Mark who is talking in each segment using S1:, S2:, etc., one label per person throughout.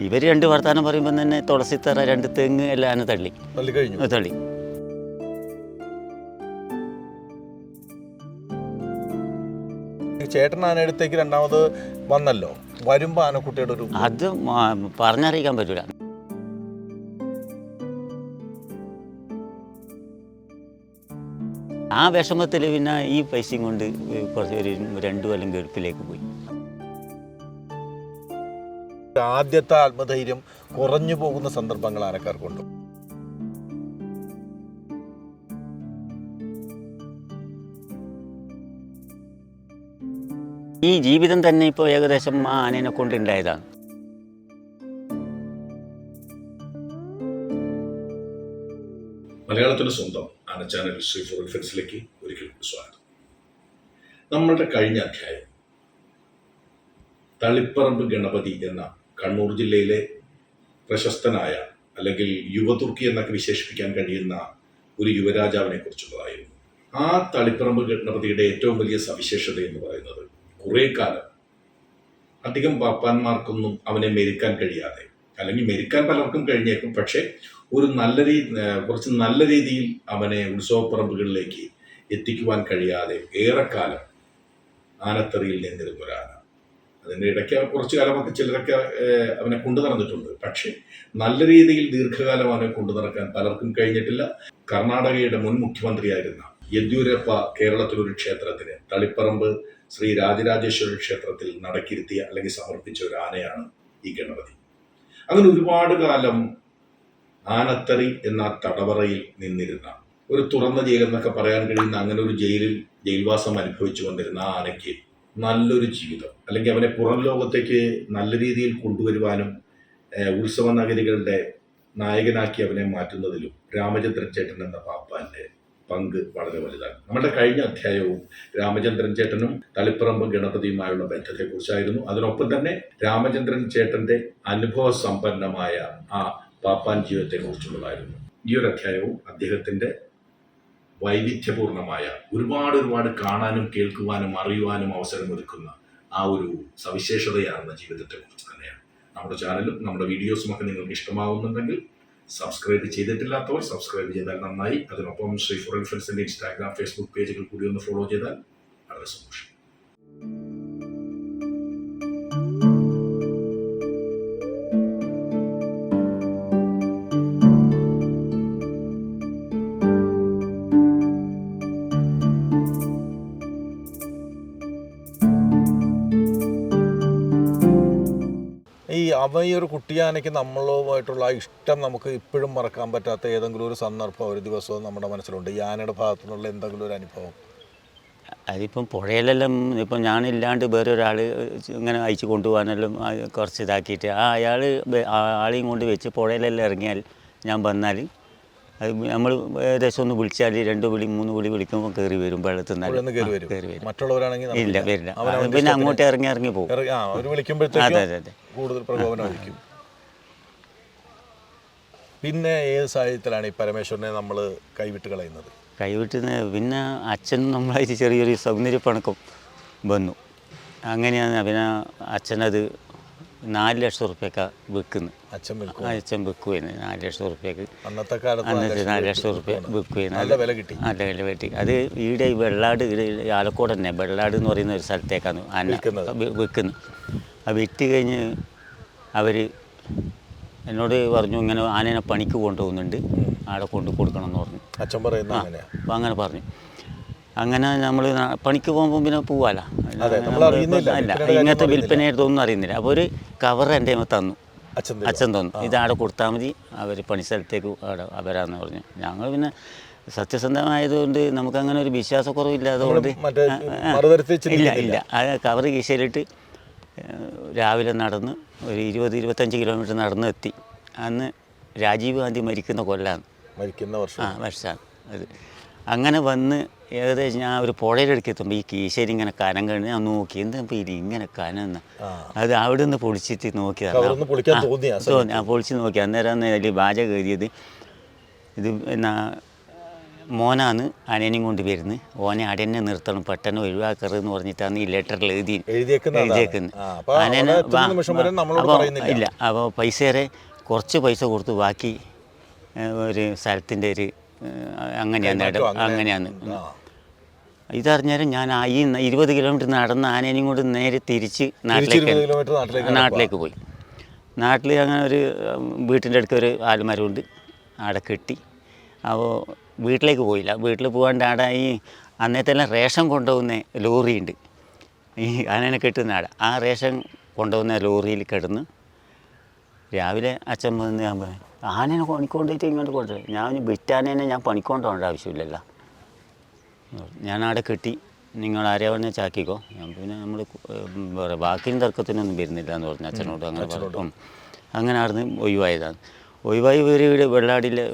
S1: ഇവർ രണ്ട് വർത്താനം പറയുമ്പോൾ തന്നെ തുളസിത്തറ രണ്ട് തെങ്ങ് എല്ലാം തള്ളി.
S2: തള്ളി കഴിഞ്ഞു.
S1: തള്ളി.
S2: ചേട്ടൻ ആനയടുത്തേക്ക് രണ്ടാമത് വന്നല്ലോ. വരുമ്പോ ആനക്കുട്ടിയുടെ ഒരു
S1: അത് പറഞ്ഞറിയിക്കാൻ പറ്റൂല. ആ വിഷമത്തിൽ പിന്നെ ഈ പൈസയും കൊണ്ട് കുറച്ച് ഒരു രണ്ടു കൊല്ലം ഗൾഫിലേക്ക് പോയി.
S2: ആദ്യത്തെ ആത്മധൈര്യം കുറഞ്ഞു പോകുന്ന സന്ദർഭങ്ങൾ ആനക്കാർക്കുണ്ട്.
S1: ഈ ജീവിതം തന്നെ ഇപ്പോൾ ഏകദേശം ആ ആനേനെ കൊണ്ടുണ്ടായതാണ്.
S3: മലയാളത്തിന്റെ സ്വന്തം ആന ചാനൽ ശ്രീ ഫോർ ഫെൻസിലേക്ക് ഒരിക്കൽ സ്വാഗതം. നമ്മളുടെ കഴിഞ്ഞ അധ്യായം തളിപ്പറമ്പ് ഗണപതി എന്ന കണ്ണൂർ ജില്ലയിലെ പ്രശസ്തനായ അല്ലെങ്കിൽ യുവതുർക്കി എന്നൊക്കെ വിശേഷിപ്പിക്കാൻ കഴിയുന്ന ഒരു യുവരാജാവിനെ കുറിച്ചുള്ളതായിരുന്നു ആ തളിപ്പറമ്പ് ഗണപതിയുടെ ഏറ്റവും വലിയ സവിശേഷത എന്ന് പറയുന്നത് കുറേ കാലം അധികം പാപ്പാന്മാർക്കൊന്നും അവനെ മെരുക്കാൻ കഴിയാതെ അല്ലെങ്കിൽ മെരുക്കാൻ പലർക്കും കഴിഞ്ഞേക്കും പക്ഷേ ഒരു നല്ല രീതി കുറച്ച് നല്ല രീതിയിൽ അവനെ ഉത്സവപ്പറമ്പുകളിലേക്ക് എത്തിക്കുവാൻ കഴിയാതെ ഏറെക്കാലം ആനത്തറിയിൽ നിന്നിരുന്ന അതിന്റെ ഇടയ്ക്ക് കുറച്ച് കാലമൊക്കെ ചിലരൊക്കെ അവനെ കൊണ്ടു നടന്നിട്ടുണ്ട്. പക്ഷേ നല്ല രീതിയിൽ ദീർഘകാലം അവനെ കൊണ്ടു നടക്കാൻ പലർക്കും കഴിഞ്ഞിട്ടില്ല. കർണാടകയുടെ മുൻ മുഖ്യമന്ത്രിയായിരുന്ന യെദ്യൂരപ്പ കേരളത്തിലൊരു ക്ഷേത്രത്തിന് തളിപ്പറമ്പ് ശ്രീ രാജരാജേശ്വര ക്ഷേത്രത്തിൽ നടക്കിരുത്തിയ അല്ലെങ്കിൽ സമർപ്പിച്ച ഒരു ആനയാണ് ഈ ഗണപതി. അങ്ങനെ ഒരുപാട് കാലം ആനത്തറി എന്ന തടവറയിൽ നിന്നിരുന്ന ഒരു തുറന്ന ജയിലെന്നൊക്കെ പറയാൻ കഴിയുന്ന അങ്ങനെ ഒരു ജയിലിൽ ജയിൽവാസം അനുഭവിച്ചു വന്നിരുന്ന ആ ആനയ്ക്ക് നല്ലൊരു ജീവിതം. അല്ലെങ്കിൽ അവനെ പുറം ലോകത്തേക്ക് നല്ല രീതിയിൽ കൊണ്ടുവരുവാനും ഉത്സവ നഗരികളുടെ നായകനാക്കി അവനെ മാറ്റുന്നതിലും രാമചന്ദ്രൻ ചേട്ടൻ എന്ന പാപ്പാന്റെ പങ്ക് വളരെ വലുതാണ്. നമ്മുടെ കഴിഞ്ഞ അധ്യായവും രാമചന്ദ്രൻ ചേട്ടനും തളിപ്പറമ്പ് ഗണപതിയുമായുള്ള ബന്ധത്തെക്കുറിച്ചായിരുന്നു. അതിനൊപ്പം തന്നെ രാമചന്ദ്രൻ ചേട്ടന്റെ അനുഭവ സമ്പന്നമായ ആ പാപ്പാൻ ജീവിതത്തെ കുറിച്ചുള്ളതായിരുന്നു ഈ ഒരു അധ്യായവും അദ്ദേഹത്തിന്റെ വൈവിധ്യപൂർണമായ ഒരുപാട് ഒരുപാട് കാണാനും കേൾക്കുവാനും അറിയുവാനും അവസരം ഒരുക്കുന്ന ആ ഒരു സവിശേഷതയാണ് ജീവിതത്തെ കുറിച്ച് തന്നെയാണ്. നമ്മുടെ ചാനലും നമ്മുടെ വീഡിയോസും ഒക്കെ നിങ്ങൾക്ക് ഇഷ്ടമാവുന്നുണ്ടെങ്കിൽ സബ്സ്ക്രൈബ് ചെയ്തിട്ടില്ലാത്തവർ സബ്സ്ക്രൈബ് ചെയ്താൽ നന്നായി. അതിനൊപ്പം ശ്രീ ഫോർ ഫ്രണ്ട്സിന്റെ ഇൻസ്റ്റാഗ്രാം ഫേസ്ബുക്ക് പേജുകൾ കൂടി ഒന്ന് ഫോളോ ചെയ്താൽ വളരെ സന്തോഷം.
S2: ഈ അവയൊരു കുട്ടിയാനയ്ക്ക് നമ്മളുമായിട്ടുള്ള ആ ഇഷ്ടം നമുക്ക് ഇപ്പോഴും മറക്കാൻ പറ്റാത്ത ഏതെങ്കിലും ഒരു സന്ദർഭം ഒരു ദിവസവും നമ്മുടെ മനസ്സിലുണ്ട്. ഈ ആനയുടെ ഭാഗത്തു നിന്നുള്ള എന്തെങ്കിലും ഒരു അനുഭവം?
S1: അതിപ്പം പുഴയിലെല്ലാം ഇപ്പം ഞാനില്ലാണ്ട് വേറെ ഒരാൾ ഇങ്ങനെ അയച്ചു കൊണ്ടുപോകാനെല്ലാം കുറച്ച് ഇതാക്കിയിട്ട് ആ അയാൾ ആളെയും കൊണ്ട് വെച്ച് പുഴയിലെല്ലാം ഇറങ്ങിയാൽ ഞാൻ വന്നാൽ അത് നമ്മൾ ഏകദേശം ഒന്ന് വിളിച്ചാൽ രണ്ട് വിളി മൂന്ന് വിളി വിളിക്കുമ്പോൾ കയറി വരും വെള്ളത്തിൽ
S2: നിന്ന് കയറി വരും.
S1: വരും.
S2: മറ്റുള്ളവരാണെങ്കിൽ
S1: ഇല്ല വരില്ല. പിന്നെ അങ്ങോട്ട് ഇറങ്ങി ഇറങ്ങി പോകും. അതെ അതെ അതെ.
S2: കൂടുതൽ പിന്നെ ഏത് സാഹചര്യത്തിലാണ് ഈ പരമേശ്വരനെ നമ്മൾ കൈവിട്ട് കളയുന്നത്?
S1: കൈവിട്ട് പിന്നെ അച്ഛനും നമ്മളായിട്ട് ചെറിയൊരു സൗന്ദര്യപ്പണക്കം വന്നു. അങ്ങനെയാണ് പിന്നെ അച്ഛനത് നാല് ലക്ഷം റുപ്യൊക്കെ വിൽക്കുന്നു
S2: അച്ഛൻ വിൽക്കും
S1: അച്ഛൻ വിൽക്കുമായിരുന്നു നാല് ലക്ഷം റുപ്യക്ക്
S2: അന്നത്തെ കാലത്ത്
S1: അന്നത്തെ നാല് ലക്ഷം റുപ്യ വിൽക്കുമായിരുന്നു
S2: നല്ല വില കിട്ടി.
S1: നല്ല വില കിട്ടി. അത് ഈടെ ഈ വെള്ളാട് ആലക്കോട് തന്നെ വെള്ളാട് എന്ന് പറയുന്ന ഒരു സ്ഥലത്തേക്കാണ് അന്ന
S2: വിൽക്കുന്നത്.
S1: വി- വിൽക്കുന്നത്. അത് വിറ്റ് കഴിഞ്ഞ് അവർ എന്നോട് പറഞ്ഞു ഇങ്ങനെ ആനേനെ പണിക്ക് കൊണ്ടുപോകുന്നുണ്ട്. ആളെ കൊണ്ടു കൊടുക്കണം എന്ന് പറഞ്ഞു.
S2: അച്ഛൻ
S1: അപ്പം അങ്ങനെ പറഞ്ഞു. അങ്ങനെ നമ്മൾ പണിക്ക് പോകുമ്പോൾ പിന്നെ പോവാല.
S2: അതെ.
S1: അല്ല ഇങ്ങനത്തെ
S2: അറിയുന്നില്ല.
S1: വിൽപ്പന ഇതൊന്നും അറിയുന്നില്ല. അപ്പോൾ ഒരു കവർ എന്റെ തന്നു.
S2: അച്ഛൻ
S1: തന്നു. ഇത് ആടെ കൊടുത്താൽ മതി. അവർ പണി സ്ഥലത്തേക്ക് അവിടെ അവരാന്ന് പറഞ്ഞു. ഞങ്ങൾ പിന്നെ സത്യസന്ധമായതുകൊണ്ട് നമുക്ക് അങ്ങനെ ഒരു
S2: വിശ്വാസക്കുറവില്ലാതുകൊണ്ട്
S1: ഇല്ല ഇല്ല. ആ കവർ കീശയിലിട്ട് രാവിലെ നടന്ന് ഒരു ഇരുപത് ഇരുപത്തഞ്ച് കിലോമീറ്റർ നടന്ന് എത്തി. അന്ന് രാജീവ് ഗാന്ധി മരിക്കുന്ന കൊല്ലാണ്
S2: മരിക്കുന്ന വർഷം.
S1: ആ വർഷമാണ് അത്. അങ്ങനെ വന്ന് ഏകദേശം ഞാൻ ഒരു പുഴയിലെടുക്ക് എത്തുമ്പോൾ ഈ കീശേരി ഇങ്ങനെ കനം കഴിഞ്ഞ് ഞാൻ നോക്കി എന്താ ഇത് ഇങ്ങനെ കനം അത് അവിടെ നിന്ന് പൊളിച്ചിട്ട് നോക്കിയതാണ് തോന്നി ആ പൊളിച്ച് നോക്കി. അന്നേരം അതിൽ ബാജ കയറിയത് ഇത് എന്നാ മോനാണ് അനേനും കൊണ്ട് വരുന്നത് ഓനെ അടന്നെ നിർത്തണം പെട്ടെന്ന് ഒഴിവാക്കരുത് എന്ന് പറഞ്ഞിട്ടാണ് ഈ ലെറ്ററിൽ എഴുതി
S3: എഴുതിയേക്കുന്നത് നമ്മളോട്
S1: അപ്പോൾ ഇല്ല. അപ്പോൾ കുറച്ച് പൈസ കൊടുത്ത്. ബാക്കി ഒരു സ്ഥലത്തിന്റെ ഒരു അങ്ങനെയാണ് അങ്ങനെയാണ്. ഇതറിഞ്ഞാലും ഞാൻ ആ ഈ ഇരുപത് കിലോമീറ്റർ നടന്ന് ആനേനെയും കൊണ്ട് നേരെ തിരിച്ച് നാട്ടിലേക്ക്
S3: നാട്ടിലേക്ക്
S1: പോയി. നാട്ടിൽ അങ്ങനെ ഒരു വീട്ടിന്റെ അടുത്ത് ഒരു ആൽമരമുണ്ട്. അവിടെ കെട്ടി. അപ്പോൾ വീട്ടിലേക്ക് പോയില്ല. വീട്ടിൽ പോകാണ്ട് അവിടെ ഈ അന്നത്തെല്ലാം റേഷൻ കൊണ്ടുപോകുന്ന ലോറിയുണ്ട്. ഈ ആനേനെ കെട്ടുന്ന ആടെ. ആ റേഷൻ കൊണ്ടുപോകുന്ന ലോറിയിൽ കിടന്ന് രാവിലെ അച്ഛൻ വന്ന് ഞാൻ പറഞ്ഞു ആനേനെ പണിക്കൊണ്ടിട്ട് ഇങ്ങോട്ട് കൊണ്ടുവരും. ഞാൻ വിറ്റാനേനെ ഞാൻ പണിക്കൊണ്ടുപോകേണ്ട ആവശ്യമില്ലല്ലോ. ഞാൻ അവിടെ കെട്ടി. നിങ്ങൾ ആരെയാ പറഞ്ഞാൽ ചാക്കിക്കോ? ഞാൻ പിന്നെ നമ്മൾ വേറെ ബാക്കിയും തർക്കത്തിനൊന്നും വരുന്നില്ല എന്ന് പറഞ്ഞു അച്ഛനോട് അങ്ങനെ പറഞ്ഞു. അങ്ങനെ അവിടുന്ന് ഒഴിവായതാണ്. ഒഴിവായി ഇവർ ഇവിടെ വെള്ളാടിയിലെ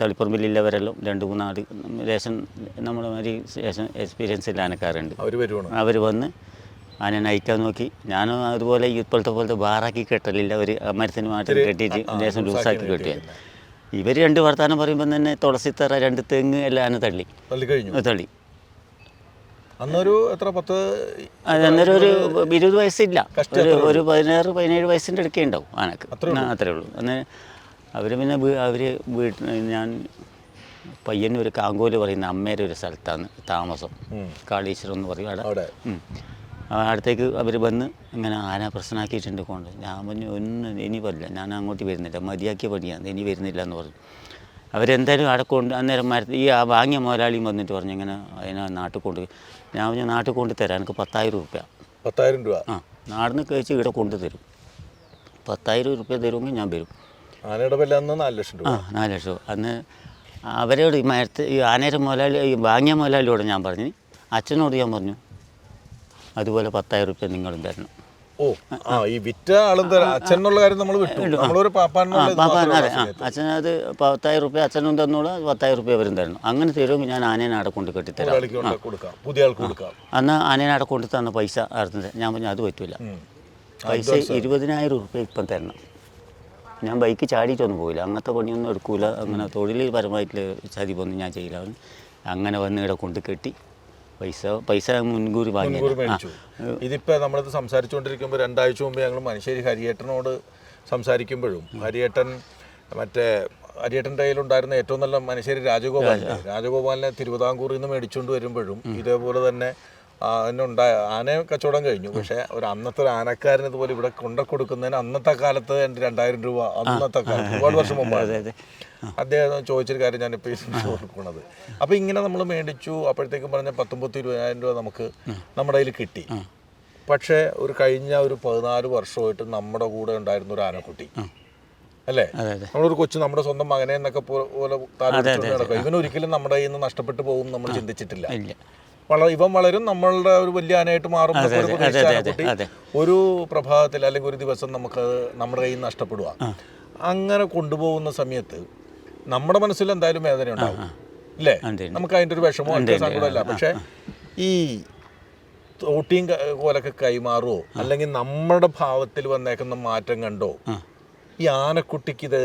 S1: തളിപ്പറമ്പിലുള്ളവരെല്ലാം രണ്ട് മൂന്നാട് ലേശൻ നമ്മളെ മാതിരി ലേശൻ എക്സ്പീരിയൻസ് ഇല്ല ആനക്കാരുണ്ട്
S3: അവർ
S1: വന്ന് ആനെ നയിക്കാൻ നോക്കി. ഞാനും അതുപോലെ ഇപ്പോഴത്തെ പോലത്തെ ബാറാക്കി കെട്ടലില്ല. ഒരു മരത്തിന് മാറ്റം കെട്ടിയിട്ട് ലേശം ലൂസാക്കി കെട്ടിയ ഇവർ രണ്ട് വർത്താനം പറയുമ്പോൾ തന്നെ തുളസിത്തറ രണ്ട് തെങ്ങ് എല്ലാം തള്ളി.
S3: തള്ളി കഴിഞ്ഞു.
S1: തള്ളി.
S3: അന്നൊരു എത്ര പത്ത്
S1: അന്നേരം ഒരു ഇരുപത് വയസ്സില്ല. ഒരു ഒരു പതിനാറ് പതിനേഴ് വയസ്സിന്റെ അടുക്കേ ഉണ്ടാവും ആനക്ക്. അത്രേ ഉള്ളൂ. അന്നേരം അവർ പിന്നെ അവർ വീട്ടിൽ ഞാൻ പയ്യന്നൂർ കാങ്കോൽ പറയുന്ന അമ്മേരെ ഒരു സ്ഥലത്താണ് താമസം. കാളീശ്വരം എന്ന് പറയും അവിടെ. അടുത്തേക്ക് അവർ വന്ന് ഇങ്ങനെ ആന പ്രശ്നമാക്കിയിട്ടുണ്ട് കൊണ്ട്. ഞാൻ പറഞ്ഞു ഒന്നും ഇനി വരില്ല. ഞാൻ അങ്ങോട്ട് വരുന്നില്ല. മതിയാക്കിയ പണിയാണ്. ഇനി വരുന്നില്ല എന്ന് പറഞ്ഞു. അവരെന്തായാലും അവിടെ കൊണ്ട് അന്നേരം മരത്തിൽ ഈ ആ വാങ്ങിയ മുതലാളിയും വന്നിട്ട് പറഞ്ഞു ഇങ്ങനെ അതിനെ നാട്ടിൽ കൊണ്ട് ഞാൻ പറഞ്ഞു നാട്ടിൽ കൊണ്ട് തരാം. എനിക്ക് പത്തായിരം രൂപ
S3: പത്തായിരം രൂപ?
S1: ആ നാടിന് കഴിച്ച് ഇവിടെ കൊണ്ട് തരും. പത്തായിരം രൂപ തരുമെങ്കിൽ ഞാൻ വരും.
S3: ആനയുടെ വില അന്ന് നാല് ലക്ഷം രൂപ.
S1: ആ നാല് ലക്ഷം. രൂപ അന്ന് അവരോട് ഈ മരത്ത് ഈ ആനേരം മുതലാളി ഈ വാങ്ങിയ മുതലാളിയോട് ഞാൻ പറഞ്ഞു അച്ഛനോട് ഞാൻ പറഞ്ഞു അതുപോലെ പത്തായിരം റുപ്യ നിങ്ങളും തരണം.
S3: ഓ ആ ഈ വിറ്റ ആളും അച്ഛനുള്ള അച്ഛൻ കാര്യം നമ്മൾ വിട്ടു. നമ്മളൊരു മാത്രമേ
S1: അതെ
S3: ആ
S1: പത്തായിരം റുപ്യ അച്ഛനും തന്നോളൂ പത്തായിരം റുപ്യ അവരും തരണം. അങ്ങനെ തരുമെങ്കിൽ ഞാൻ ആനേനെ അവിടെ കൊണ്ട് കെട്ടിത്തരാം.
S3: പുതിയ
S1: അന്ന് ആനേനെ അവിടെ കൊണ്ട് തന്ന പൈസ അടുത്തത് ഞാൻ പറഞ്ഞു അത്
S3: പറ്റൂല.
S1: പൈസ ഇരുപതിനായിരം റുപ്യ ഇപ്പം തരണം. ഞാൻ ബൈക്ക് ചാടിയിട്ടൊന്നും പോയില്ല അങ്ങനത്തെ പണിയൊന്നും എടുക്കൂല. അങ്ങനെ തൊഴിൽ പരമായിട്ടുള്ള ചതിപ്പൊന്നും ഞാൻ ചെയ്യില്ല. അങ്ങനെ വന്ന് ഇവിടെ കൊണ്ട് കെട്ടി പൈസ പൈസ മുൻകൂർ വാങ്ങി
S3: മുൻകൂർ മേടിച്ചു. ഇതിപ്പോ നമ്മളിത് സംസാരിച്ചുകൊണ്ടിരിക്കുമ്പോൾ രണ്ടാഴ്ച മുമ്പ് ഞങ്ങൾ മനുഷ്യരി ഹരിയേട്ടനോട് സംസാരിക്കുമ്പോഴും ഹരിയേട്ടൻ മറ്റേ ഹരിയേട്ടന്റെ കയ്യിലുണ്ടായിരുന്ന ഏറ്റവും നല്ല മനുഷ്യർ രാജഗോപാലിനെ രാജഗോപാലിനെ തിരുവിതാംകൂറിൽ നിന്ന് മേടിച്ചുകൊണ്ട് വരുമ്പോഴും ഇതേപോലെ തന്നെ അതിനുണ്ടായ ആന കച്ചവടം കഴിഞ്ഞു. പക്ഷേ ഒരു അന്നത്തെ ഒരു ആനക്കാരൻ ഇതുപോലെ ഇവിടെ കൊണ്ട കൊടുക്കുന്നതിന് അന്നത്തെ കാലത്ത് എന്റെ രണ്ടായിരം രൂപ അന്നത്തെ കാലത്ത് ഒരുപാട് വർഷം മുമ്പാണ്. അദ്ദേഹം ചോദിച്ചൊരു കാര്യം ഞാൻ ഇപ്പൊ കൊടുക്കുന്നത്. അപ്പോൾ ഇങ്ങനെ നമ്മൾ മേടിച്ചു അപ്പോഴത്തേക്കും പറഞ്ഞ പത്തൊമ്പത്തി ഇരുപതിനായിരം രൂപ നമുക്ക് നമ്മുടെ കയ്യിൽ കിട്ടി. പക്ഷേ ഒരു കഴിഞ്ഞ ഒരു പതിനാല് വർഷമായിട്ട് നമ്മുടെ കൂടെ ഉണ്ടായിരുന്ന ഒരു ആനക്കുട്ടി. അല്ലേ? നമ്മളൊരു കൊച്ചു നമ്മുടെ സ്വന്തം മകനെ എന്നൊക്കെ പോലെ താല്പര്യം നടക്കും. ഇവൻ ഒരിക്കലും നമ്മുടെ കയ്യിൽ നിന്ന് നഷ്ടപ്പെട്ടു പോകും നമ്മൾ ചിന്തിച്ചിട്ടില്ല.
S1: ഇല്ല
S3: വള ഇവൻ വളരും നമ്മളുടെ ഒരു വലിയ ആനയായിട്ട് മാറും ഒരു
S1: അതെ.
S3: ഒരു പ്രഭാതത്തിൽ അല്ലെങ്കിൽ ഒരു ദിവസം നമുക്ക് നമ്മുടെ കയ്യിൽ നിന്ന് നഷ്ടപ്പെടുക. അങ്ങനെ കൊണ്ടുപോകുന്ന സമയത്ത് നമ്മുടെ മനസ്സിൽ എന്തായാലും വേദന ഉണ്ടാവും. ഇല്ലേ. നമുക്ക് അതിന്റെ ഒരു വിഷമോ അതിന്റെ സങ്കടമല്ല. പക്ഷേ ഈ തോട്ടിയും കോലൊക്കെ കൈമാറുമോ അല്ലെങ്കിൽ നമ്മുടെ ഭാവത്തിൽ വന്നേക്കുന്ന മാറ്റം കണ്ടോ? ഈ ആനക്കുട്ടിക്ക് ഇത്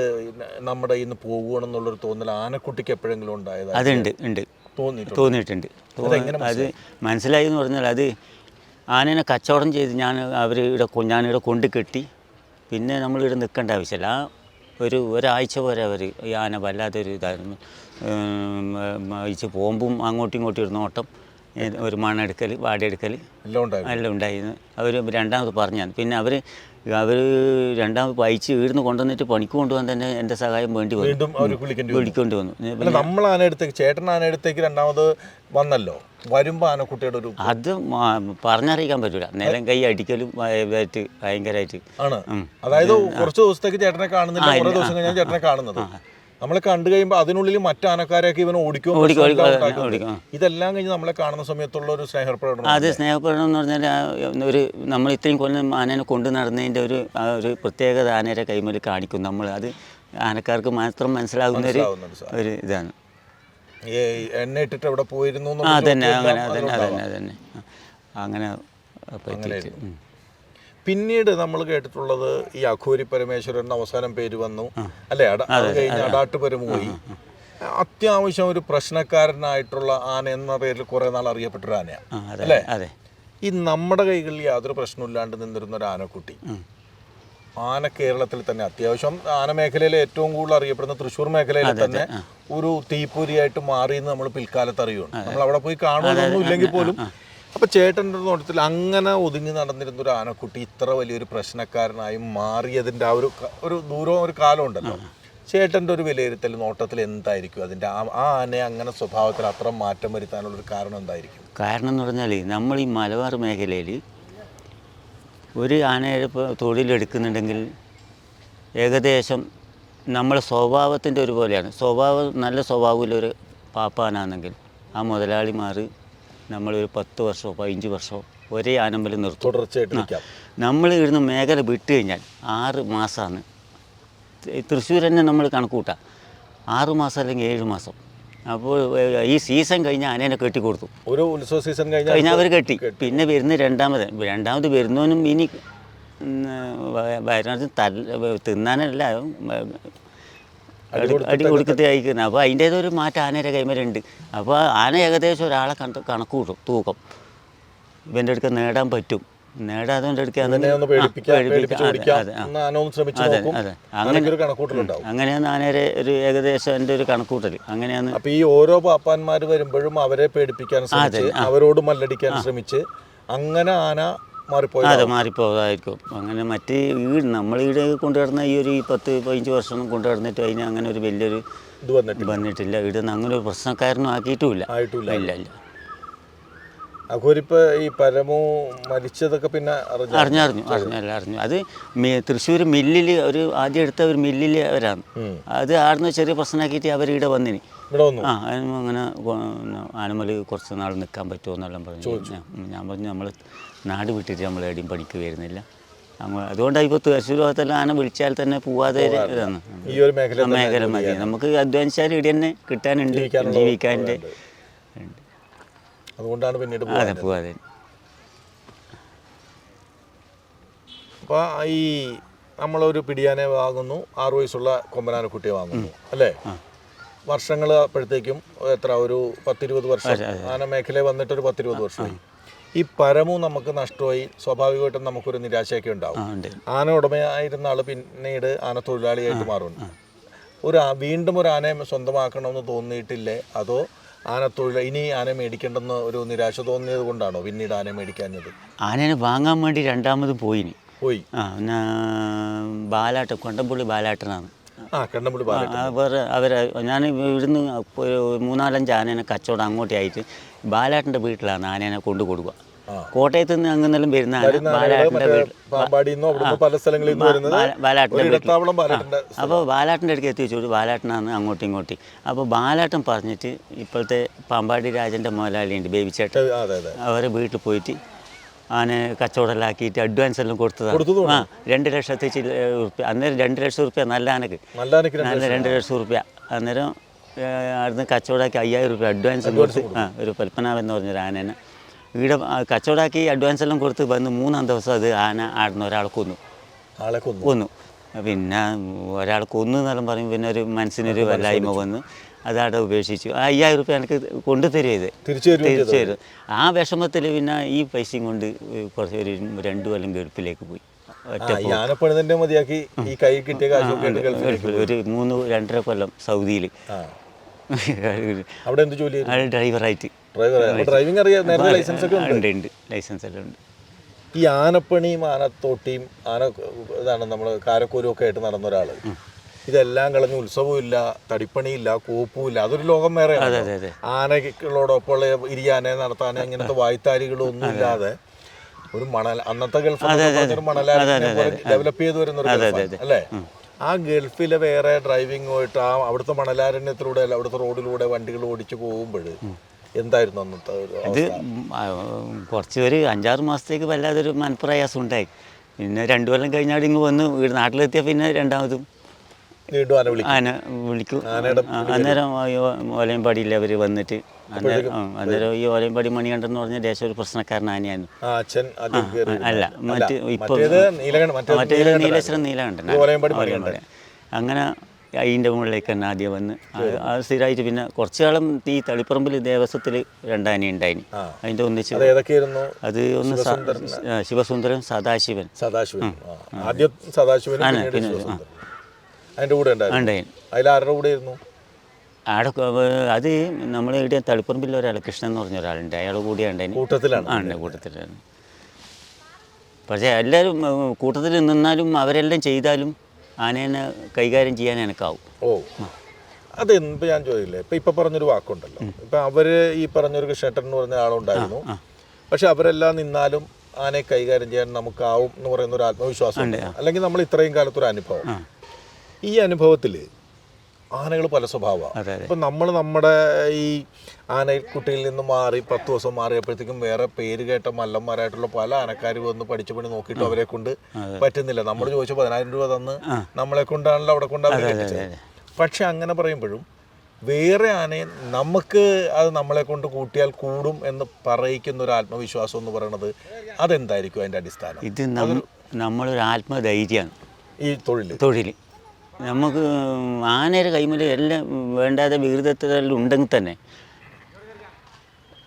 S3: നമ്മുടെ ഇന്ന് പോകുകയാണെന്നുള്ളൊരു തോന്നൽ ആനക്കുട്ടിക്ക് എപ്പോഴെങ്കിലും ഉണ്ടായത്?
S1: അതുണ്ട് ഉണ്ട്.
S3: തോന്നിയിട്ടുണ്ട്.
S1: അത് മനസ്സിലായി? എന്ന് പറഞ്ഞാൽ അത് ആനേനെ കച്ചവടം ചെയ്ത് ഞാൻ അവർ ഇവിടെ ഞാനിവിടെ കൊണ്ട് കെട്ടി. പിന്നെ നമ്മളിവിടെ നിൽക്കേണ്ട ആവശ്യമില്ല. ആ ഒരു ഒരാഴ്ച വരെ അവർ ഈ ആന വല്ലാത്തൊരു ഇതായിരുന്നു. അയച്ച് പോകുമ്പം അങ്ങോട്ടും ഇങ്ങോട്ടും ഒരു നോട്ടം ഏ, ഒരു മണ്ണെടുക്കൽ വാടിയെടുക്കൽ
S3: എല്ലാം ഉണ്ടായിരുന്നു.
S1: അവർ രണ്ടാമത് പറഞ്ഞാണ് പിന്നെ അവർ അവർ രണ്ടാമത് പൈച്ച് ഈടുന്ന് കൊണ്ടുവന്നിട്ട് പണിക്ക് കൊണ്ടുപോകാൻ തന്നെ എന്റെ സഹായം വേണ്ടി വന്നു.
S3: വിളിക്കേണ്ടി വന്നു. നമ്മൾ ആനയടുത്തേക്ക് ചേട്ടൻ ആനയടുത്തേക്ക് രണ്ടാമത് വന്നല്ലോ? വരുമ്പോൾ ആനക്കുട്ടിയുടെ ഒരു
S1: അത് പറഞ്ഞറിയിക്കാൻ പറ്റൂല. നേരം കൈ അടിക്കലും ഭയങ്കരമായിട്ട്
S3: ആണ്. അതായത് കുറച്ച് ദിവസത്തേക്ക് ചേട്ടനെ കാണുന്നില്ല. കുറേ ദിവസം കഴിഞ്ഞാൽ ചേട്ടനെ കാണുന്നത്. നമ്മൾ കണ്ടു കഴിയുമ്പോൾ അതിനുള്ളിൽ മറ്റു ആനക്കാരെയൊക്കെ ഇവൻ ഓടിക്കും. ഇതെല്ലാം കഴിഞ്ഞ് നമ്മളെ കാണുന്ന സമയത്തുള്ള ഒരു സ്നേഹപ്രകടനം
S1: അത് സ്നേഹപ്രകടനം എന്ന് പറഞ്ഞാൽ ഒരു നമ്മൾ ഇത്രയും കൊല്ലം ആനേനെ കൊണ്ടു നടന്നതിന്റെ ഒരു ഒരു പ്രത്യേകത ആനയുടെ കൈമേൽ കാണിക്കും നമ്മൾ. അത് ആനക്കാർക്ക് മാത്രം മനസ്സിലാകുന്ന ഒരു ഇതാണ്.
S3: എണ്ണ ഇട്ടിട്ട് എവിടെ പോയിരുന്നു
S1: അതന്നെ അങ്ങനെ അതന്നെ. അതന്നെ അതന്നെ. അങ്ങനെ പറ്റിയിട്ട്.
S3: പിന്നീട് നമ്മൾ കേട്ടിട്ടുള്ളത് ഈ അഘോരി പരമേശ്വരൻ അവസാനം പേര് വന്നു. അല്ലെ? അട അത് കഴിഞ്ഞ് അടാട്ട് പരമ പോയി. അത്യാവശ്യം ഒരു പ്രശ്നക്കാരനായിട്ടുള്ള ആന എന്ന പേരിൽ കുറെ നാൾ അറിയപ്പെട്ട ഒരു ആനയാണ്. അല്ലേ? ഈ നമ്മുടെ കൈകളിൽ യാതൊരു പ്രശ്നമില്ലാണ്ട് നിന്നിരുന്ന ഒരു ആനക്കുട്ടി. ആന കേരളത്തിൽ തന്നെ അത്യാവശ്യം ആന മേഖലയിലെ ഏറ്റവും കൂടുതൽ അറിയപ്പെടുന്ന തൃശ്ശൂർ മേഖലയിൽ തന്നെ ഒരു തീപ്പൊരിയായിട്ട് മാറിയെന്ന് നമ്മൾ പിൽക്കാലത്ത് അറിയുകയാണ്. നമ്മൾ അവിടെ പോയി കാണുന്നൊന്നും ഇല്ലെങ്കിൽ പോലും അപ്പൊ ചേട്ടന്റെ നോട്ടത്തിൽ അങ്ങനെ ഒതുങ്ങി നടന്നിരുന്ന ഒരു ആനക്കുട്ടി ഇത്ര വലിയൊരു പ്രശ്നക്കാരനായി മാറിയതിന്റെ ആ ഒരു ഒരു ദൂരം ഒരു കാലം ഉണ്ടല്ലോ. ചേട്ടന്റെ ഒരു വിലയിരുത്തൽ നോട്ടത്തിൽ എന്തായിരിക്കും? അതിന്റെ ആ ആ ആനയെ അങ്ങനെ സ്വഭാവത്തിൽ അത്ര മാറ്റം വരുത്താനുള്ള ഒരു കാരണം എന്തായിരിക്കും?
S1: കാരണം എന്ന് പറഞ്ഞാൽ നമ്മൾ ഈ മലബാർ മേഖലയിൽ ഒരു ആനയുടെ തൊഴിലെടുക്കുന്നുണ്ടെങ്കിൽ ഏകദേശം നമ്മളെ സ്വഭാവത്തിന്റെ ഒരു പോലെയാണ് സ്വഭാവം നല്ല സ്വഭാവമുള്ളൊരു പാപ്പാനാണെങ്കിൽ ആ മുതലാളിമാർ നമ്മളൊരു പത്ത് വർഷമോ പതിനഞ്ച് വർഷമോ ഒരേ ആനമ്പൽ നിർത്തും.
S3: തുടർച്ചയായിട്ട്
S1: നമ്മൾ ഇവിടുന്ന് മേഖല വിട്ട് കഴിഞ്ഞാൽ ആറ് മാസമാണ് തൃശ്ശൂർ തന്നെ നമ്മൾ കണക്കൂട്ടാം. ആറ് മാസം അല്ലെങ്കിൽ ഏഴ് മാസം. അപ്പോൾ ഈ സീസൺ കഴിഞ്ഞാൽ ആനേനെ കെട്ടി കൊടുത്തു.
S3: ഒരു ഉത്സവ സീസൺ
S1: കഴിഞ്ഞാൽ
S3: കഴിഞ്ഞാൽ
S1: അവർ കെട്ടി. പിന്നെ വരുന്ന രണ്ടാമത് രണ്ടാമത് വരുന്നവനും ഇനി വയനാട്ടിൽ തല്ല തിന്നാനല്ല അടി- കൊടുക്കത്തെ അയക്കുന്നത് അപ്പോൾ അതിന്റേതൊരു മാറ്റം ആനയുടെ കൈമലുണ്ട്. അപ്പോൾ ആന ഏകദേശം ഒരാളെ കണ്ട് കണക്ക് കൂട്ടും തൂക്കം. ഇവന്റെ അടുക്ക നേടാൻ പറ്റും. നേടാതെ അങ്ങനെയാണ് ആനയുടെ ഒരു ഏകദേശം എന്റെ ഒരു കണക്കൂട്ടൽ അങ്ങനെയാണ്
S3: അപ്പൊ ഈ ഓരോ പാപ്പാന്മാർ വരുമ്പോഴും അവരെ പേടിപ്പിക്കാൻ ശ്രമിച്ച് അവരോട് മല്ലടിക്കാൻ ശ്രമിച്ച് അങ്ങനെ ആന
S1: അതെ മാറിപ്പോകായിരിക്കും അങ്ങനെ മറ്റ് ഈ നമ്മൾ ഇവിടെ കൊണ്ടുവരുന്ന ഈ ഒരു പത്ത് പതിനഞ്ച് വർഷം കൊണ്ടുവന്നിട്ട് അതിന് അങ്ങനെ ഒരു വലിയൊരു വന്നിട്ടില്ല. ഇവിടെ നിന്ന് അങ്ങനെ ഒരു പ്രശ്നക്കാരനും ആക്കിയിട്ടുമില്ല. ഇല്ല ഇല്ല.
S3: അഘോരിപ്പോ ഈ പരമു മരിച്ചതൊക്കെ പിന്നെ അറിഞ്ഞു?
S1: അറിഞ്ഞറിഞ്ഞു അറിഞ്ഞല്ല അറിഞ്ഞു അത് തൃശ്ശൂർ മില്ലിൽ ഒരു ആദ്യം എടുത്ത ഒരു മില്ലിൽ അവരാണ്. അത് ആടുന്ന് ചെറിയ പ്രശ്നമാക്കിയിട്ട് അവർ ഇവിടെ വന്നിനി. ആ അങ്ങനെ ആനമലി കുറച്ച് നാൾ നിൽക്കാൻ പറ്റുമോ എന്നെല്ലാം പറഞ്ഞു. ഞാൻ പറഞ്ഞു നമ്മൾ നാട് വിട്ടിട്ട് നമ്മൾ എവിടെയും പണിക്ക് വരുന്നില്ല. അതുകൊണ്ടാണ് ഇപ്പോൾ തൃശ്ശൂർ ഭാഗത്തെല്ലാം ആന വിളിച്ചാൽ തന്നെ പോവാതെ ഇതാണ്.
S3: ഈ ഒരു മേഖല
S1: മതി നമുക്ക് അധ്വാനിച്ചാൽ ഇവിടെ തന്നെ കിട്ടാനുണ്ട് ജീവിക്കാന്റെ.
S3: അതുകൊണ്ടാണ് പിന്നീട്
S1: അതെ പോവാതെ
S3: ഈ നമ്മളൊരു പിടിയാനെ വാങ്ങുന്നു ആറു വയസ്സുള്ള കൊമ്പനാനക്കുട്ടിയെ വാങ്ങുന്നു അല്ലേ? വർഷങ്ങൾ അപ്പോഴത്തേക്കും എത്ര ഒരു പത്തിരുപത് വർഷം ആന മേഖലയിൽ വന്നിട്ട് ഒരു പത്തിരുപത് വർഷമായി ഈ പരമു നമുക്ക് നഷ്ടമായി സ്വാഭാവികമായിട്ടും നമുക്കൊരു നിരാശയൊക്കെ ഉണ്ടാവും. ആന ഉടമയായിരുന്ന ആൾ പിന്നീട് ആന തൊഴിലാളിയായിട്ട് മാറുന്നു. ഒരു വീണ്ടും ഒരു ആനയെ സ്വന്തമാക്കണമെന്ന് തോന്നിയിട്ടില്ലേ? അതോ ആന തൊഴിൽ ഇനി ആന മേടിക്കേണ്ടെന്ന് ഒരു നിരാശ തോന്നിയത് കൊണ്ടാണോ പിന്നീട് ആന മേടിക്കാഞ്ഞത്?
S1: ആനേനെ വാങ്ങാൻ വേണ്ടി രണ്ടാമത് പോയിനി.
S3: പോയി?
S1: ആ പിന്നെ ബാലാട്ട കൊണ്ടംപുള്ളി ബാലാട്ടനാണ്.
S3: ആ കണ്ണമ്പുള്ളി
S1: വേറെ അവരെ ഞാൻ ഇവിടുന്ന് ഒരു മൂന്നാലഞ്ച് ആനേനെ കച്ചവടം അങ്ങോട്ടേ ആയിട്ട് ബാലാട്ടന്റെ വീട്ടിലാണ് ആനേനെ കൊണ്ടു കൊടുക്കുക. കോട്ടയത്ത് നിന്ന് അങ്ങനെല്ലാം വരുന്ന
S3: ബാലാട്ടിന്റെ വീട് പാലത്തിന്റെ
S1: അപ്പോൾ ബാലാട്ടന്റെ അടുക്ക് എത്തിച്ചു. ബാലാട്ടനാണ് അങ്ങോട്ടും ഇങ്ങോട്ടും. അപ്പോൾ ബാലാട്ടൻ പറഞ്ഞിട്ട് ഇപ്പോഴത്തെ പാമ്പാടി രാജന്റെ മുതലാളിയുണ്ട് ബേബിച്ചേട്ടൻ. അവരെ വീട്ടിൽ പോയിട്ട് അവനെ കച്ചവടം ആക്കിയിട്ട് അഡ്വാൻസ് എല്ലാം കൊടുത്തതാണ്.
S3: കൊടുത്തു
S1: ആ രണ്ട് ലക്ഷത്തി റുപ്യ അന്നേരം രണ്ട് ലക്ഷം റുപ്യ നല്ല ആനക്ക്
S3: നല്ല രണ്ട്
S1: ലക്ഷം. റുപ്യ അന്നേരം അവിടുന്ന് കച്ചവടമാക്കി അയ്യായിരം റുപ്യ അഡ്വാൻസ് കൊടുത്ത്. ആ ഒരു പൽപ്പനാവ് എന്ന് പറഞ്ഞൊരു ആനേനെ. ഇവിടെ കച്ചവടാക്കി കച്ചവടമാക്കി അഡ്വാൻസ് എല്ലാം കൊടുത്ത് വന്ന് മൂന്നാം ദിവസം അത് ആന ആടുന്ന ഒരാളെ കൊന്നു.
S3: ആളെ കൊന്നു.
S1: കൊന്നു. പിന്നെ ഒരാൾ കൊന്നു എന്നെല്ലാം പറയും പിന്നെ ഒരു മനസ്സിനൊരു വല്ലായ്മ വന്നു അതവിടെ ഉപേക്ഷിച്ചു. ആ അയ്യായിരം റുപ്യ എനിക്ക് കൊണ്ടു തരും ഇത്?
S3: തിരിച്ചു തരും.
S1: ആ വിഷമത്തിൽ പിന്നെ ഈ പൈസയും കൊണ്ട് കുറച്ച് ഒരു രണ്ടു കൊല്ലം ഗൾഫിലേക്ക് പോയി. ഒറ്റ
S3: മതിയാക്കി ഈ കൈ കിട്ടിയ
S1: ഒരു മൂന്ന് രണ്ടര കൊല്ലം സൗദിയിൽ.
S3: അവിടെ എന്ത് ജോലി
S1: ഡ്രൈവറായിട്ട്
S3: ഡ്രൈവർ ഡ്രൈവിംഗ് അറിയാം. നേരത്തെ ലൈസൻസ് ഒക്കെ ഉണ്ട്.
S1: ഉണ്ട് ലൈസൻസ് എല്ലാം ഉണ്ട്.
S3: ഈ ആനപ്പണിയും ആനത്തോട്ടിയും ആന ഇതാണ് നമ്മൾ കാരക്കോരും ഒക്കെ ആയിട്ട് നടന്ന ഒരാൾ ഇതെല്ലാം കളഞ്ഞ് ഉത്സവവും ഇല്ല തടിപ്പണിയില്ല കോപ്പും ഇല്ല. അതൊരു ലോകം വേറെ ആനകളോടൊപ്പമുള്ള ഇരിയാനെ നടത്താൻ അങ്ങനത്തെ വായ്ത്താരികളും ഒന്നും ഇല്ലാതെ ഒരു മണൽ അന്നത്തെ ഗൾഫ് ഡെവലപ്പ് ചെയ്ത് വരുന്ന ഒരു അല്ലേ? ആ ഗൾഫിലെ വേറെ ഡ്രൈവിംഗ് പോയിട്ട് ആ അവിടുത്തെ മണലാരണ്യത്തിലൂടെ അല്ല അവിടുത്തെ റോഡിലൂടെ വണ്ടികൾ ഓടിച്ചു പോകുമ്പോൾ എന്തായിരുന്നു അന്നത്തെ ഒരു
S1: ആ, കുറച്ച് ഒരു അഞ്ചാറ് മാസത്തേക്ക് വല്ലാതൊരു മനപ്രയാസം ഉണ്ടായി. പിന്നെ രണ്ടു കൊല്ലം കഴിഞ്ഞാൽ ഇങ്ങ് വന്ന് വീട് നാട്ടിലെത്തിയ പിന്നെ രണ്ടാമതും
S3: വീണ്ടും ആന വിളിക്കും.
S1: ആന വിളിക്കും. അന്നേരം ഈ ഓലയമ്പാടിയിൽ അവർ വന്നിട്ട് അന്നേരം ഈ ഓലയമ്പാടി മണികണ്ഠൻ പറഞ്ഞ ദേശം ഒരു പ്രശ്നക്കാരൻ ആനയാണ്. അല്ല മറ്റേ ഇപ്പൊ
S3: മറ്റേത്
S1: നീലേശ്വരം നീലകണ്ഠൻ
S3: ഓലയമ്പാടി
S1: അങ്ങനെ അതിന്റെ മുകളിലേക്ക് തന്നെ ആദ്യം വന്ന്. അത് സ്ഥിരമായിട്ട് പിന്നെ കുറച്ചു കാലം ഈ തളിപ്പറമ്പിൽ ദേവസ്വത്തിൽ രണ്ടാനി ഉണ്ടായിന്. അതിന്റെ ഒന്നിച്ച്
S3: അത്
S1: ഒന്ന് ശിവസുന്ദരൻ സദാശിവൻ.
S3: സദാശിവൻ. ആദ്യം അതിന്റെ കൂടെ ആയിരുന്നു?
S1: ആടെ അത് നമ്മൾ ഇവിടെ തളിപ്പറമ്പിൽ ഒരാൾ കൃഷ്ണൻ എന്ന് പറഞ്ഞ ഒരാളുണ്ട്. അയാൾ കൂടെ ഉണ്ടായി
S3: കൂട്ടത്തിലാണ്.
S1: ഉണ്ട് കൂട്ടത്തിലാണ്. പക്ഷേ എല്ലാവരും കൂട്ടത്തിൽ നിന്നാലും അവരെല്ലാം ചെയ്താലും ആനേനെ കൈകാര്യം ചെയ്യാൻ എനക്കാവും.
S3: ഓ. അത് ഇപ്പം ഞാൻ ചോദിക്കില്ലേ ഇപ്പം ഇപ്പം പറഞ്ഞൊരു വാക്കുണ്ടല്ലോ. ഇപ്പം അവർ ഈ പറഞ്ഞൊരു കൃഷ്ണേട്ടൻ എന്ന് പറഞ്ഞ ആളുണ്ടായിരുന്നു പക്ഷെ അവരെല്ലാം നിന്നാലും ആനയെ കൈകാര്യം ചെയ്യാൻ നമുക്കാവും എന്ന് പറയുന്ന ഒരു ആത്മവിശ്വാസം. അല്ലെങ്കിൽ നമ്മൾ ഇത്രയും കാലത്തൊരു അനുഭവം. ഈ അനുഭവത്തിൽ ആനകൾ പല സ്വഭാവമാണ് ഇപ്പം നമ്മൾ നമ്മുടെ ഈ ആനക്കുട്ടിയിൽ നിന്ന് മാറി പത്ത് ദിവസം മാറിയപ്പോഴത്തേക്കും വേറെ പേര് കേട്ട മല്ലന്മാരായിട്ടുള്ള പല ആനക്കാർ വന്ന് പഠിച്ചു പണി നോക്കിയിട്ട് അവരെ കൊണ്ട് പറ്റുന്നില്ല. നമ്മൾ ചോദിച്ച പതിനായിരം രൂപ തന്ന് നമ്മളെ കൊണ്ടാണല്ലോ അവിടെ കൊണ്ടാണ് പക്ഷെ അങ്ങനെ പറയുമ്പോഴും വേറെ ആനയെ നമുക്ക് അത് നമ്മളെ കൊണ്ട് കൂട്ടിയാൽ കൂടും എന്ന് പറയിക്കുന്ന ഒരു ആത്മവിശ്വാസം എന്ന് പറയുന്നത് അതെന്തായിരിക്കും അതിന്റെ അടിസ്ഥാനം?
S1: ഇത് നമ്മളൊരു ആത്മധൈര്യമാണ്
S3: ഈ തൊഴിൽ
S1: തൊഴിൽ നമുക്ക് ആനയുടെ കൈമിൽ എല്ലാം വേണ്ടാതെ വികൃതത്തിലെല്ലാം ഉണ്ടെങ്കിൽ തന്നെ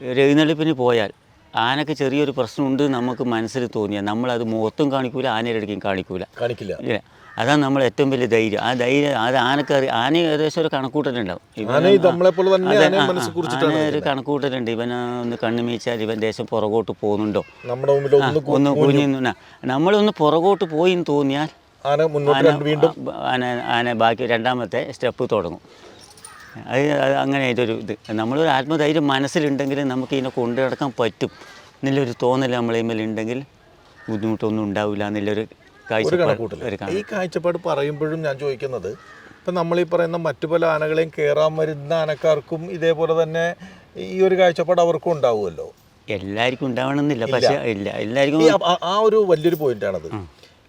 S1: ഒരു എഴുന്നള്ളിപ്പിന് പോയാൽ ആനക്ക് ചെറിയൊരു പ്രശ്നമുണ്ട് നമുക്ക് മനസ്സിൽ തോന്നിയാൽ നമ്മളത് മുഖത്തും കാണിക്കൂല ആനയുടെ അടുക്കും കാണിക്കൂല.
S3: കാണിക്കില്ല.
S1: ഇല്ല. അതാണ് നമ്മൾ ഏറ്റവും വലിയ ധൈര്യം. ആ ധൈര്യം അത് ആനക്കറി ആന ഏകദേശം ഒരു കണക്കൂട്ടലുണ്ടാവും
S3: ആന
S1: ഒരു കണക്കൂട്ടലുണ്ട് ഇവനെ ഒന്ന് കണ്ണുമീച്ചാൽ ഇവൻ ദേശം പുറകോട്ട് പോകുന്നുണ്ടോ?
S3: ഒന്ന്
S1: കുഞ്ഞു നമ്മളൊന്ന് പുറകോട്ട് പോയി എന്ന് തോന്നിയാൽ
S3: ആന മുന്നോട്ട് വീണ്ടും
S1: ആന ആന ബാക്കി രണ്ടാമത്തെ സ്റ്റെപ്പ് തുടങ്ങും. അത് അങ്ങനെ ഒരു ഇത്. നമ്മളൊരു ആത്മധൈര്യം മനസ്സിലുണ്ടെങ്കിൽ നമുക്ക് ഇതിനെ കൊണ്ടു നടക്കാൻ പറ്റും എന്നുള്ളൊരു തോന്നൽ നമ്മളെ ഉണ്ടെങ്കിൽ ബുദ്ധിമുട്ടൊന്നും ഉണ്ടാവില്ല എന്നുള്ളൊരു കാഴ്ചപ്പാട്
S3: ഈ കാഴ്ചപ്പാട് പറയുമ്പോഴും ഞാൻ ചോദിക്കുന്നത് ഇപ്പം നമ്മൾ ഈ പറയുന്ന മറ്റു പല ആനകളെയും കയറാൻ വരുന്ന ആനക്കാർക്കും ഇതേപോലെ തന്നെ ഈ ഒരു കാഴ്ചപ്പാട് അവർക്കും ഉണ്ടാവുമല്ലോ?
S1: എല്ലാവർക്കും ഉണ്ടാവണമെന്നില്ല. പക്ഷേ ഇല്ല. എല്ലാവർക്കും
S3: ആ- ആ ഒരു വലിയൊരു പോയിന്റാണത്